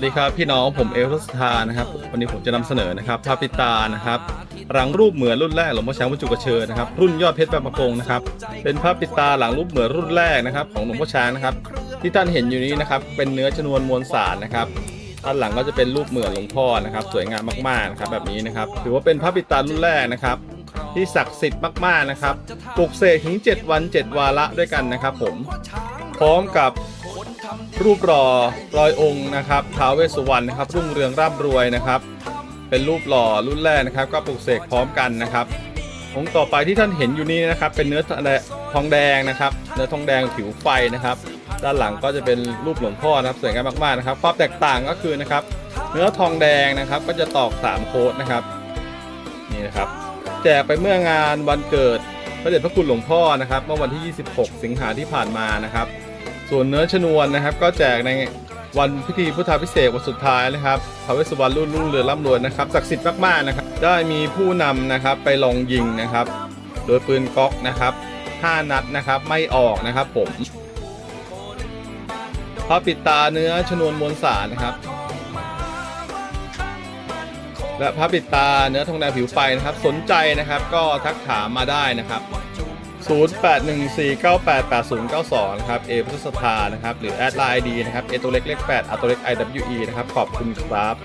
สวัสดีครับพี่น้องผมเอลทศธานะครับวันนี้ผมจะนำเสนอนะครับพระปิตานะครับหลังรูปเหมือนรุ่นแรกหลวงพ่อช้างวัจุกระเชิญนะครับรุ่นยอดเพชรแปดประกงนะครับเป็นพระปิตาหลังรูปเหมือนรุ่นแรกนะครับของหลวงพ่อช้างนะครับที่ท่านเห็นอยู่นี้นะครับเป็นเนื้อชนวนมวลสารนะครับด้านหลังก็จะเป็นรูปเหมือนหลวงพ่อนะครับสวยงามมากๆนะครับแบบนี้นะครับถือว่าเป็นพระปิตารุ่นแรกนะครับที่ศักดิ์สิทธิ์มากๆนะครับปลุกเสกถึง 7 วัน 7 วาระด้วยกันนะครับผมพร้อมกับ รูปหล่อรอยองค์นะครับท้าวเวสสุวรรณนะครับ รุ่งเรืองร่ำรวยนะครับ เป็นรูปหล่อรุ่นแรกนะครับ ก็ปลุกเสกพร้อมกันนะครับ องค์ต่อไปที่ท่านเห็นอยู่นี้นะครับ เป็นเนื้อทองแดงนะครับ เนื้อทองแดงผิวไฟนะครับ ด้านหลังก็จะเป็นรูปหลวงพ่อนะครับสวยงามมากๆนะครับ ความแตกต่างก็คือนะครับ เนื้อทองแดงนะครับ ก็จะตอกสามโค้ดนะครับนี่นะครับ แจกไปเมื่องานวันเกิดพระเดชพระคุณหลวงพ่อนะครับเมื่อวันที่ 26 สิงหาที่ผ่านมานะครับ ส่วนเนื้อชนวนนะครับ ก็แจกในวันพิธีพุทธาพิเศษวันสุดท้ายนะครับพระเวสสุวรรณรุ่นรุ่งเรือร่ำรวยนะครับศักดิ์สิทธิ์มากๆนะครับ ได้มีผู้นำนะครับไปลองยิงนะครับ โดยปืนก๊อกนะครับ 5 นัดนะครับไม่ออกนะครับผมพระปิดตาเนื้อชนวนมวลสารนะครับ และพระปิดตาเนื้อทองแดงผิวไฟนะครับ สนใจนะครับ ก็ทักถามมาได้นะครับ 0814988092 นะครับ เอพุทธสถานะครับ หรือแอดไลน์ดีนะครับ เอตัวเล็กเลข8อัตัวเล็ก IWE นะครับ ขอบคุณครับ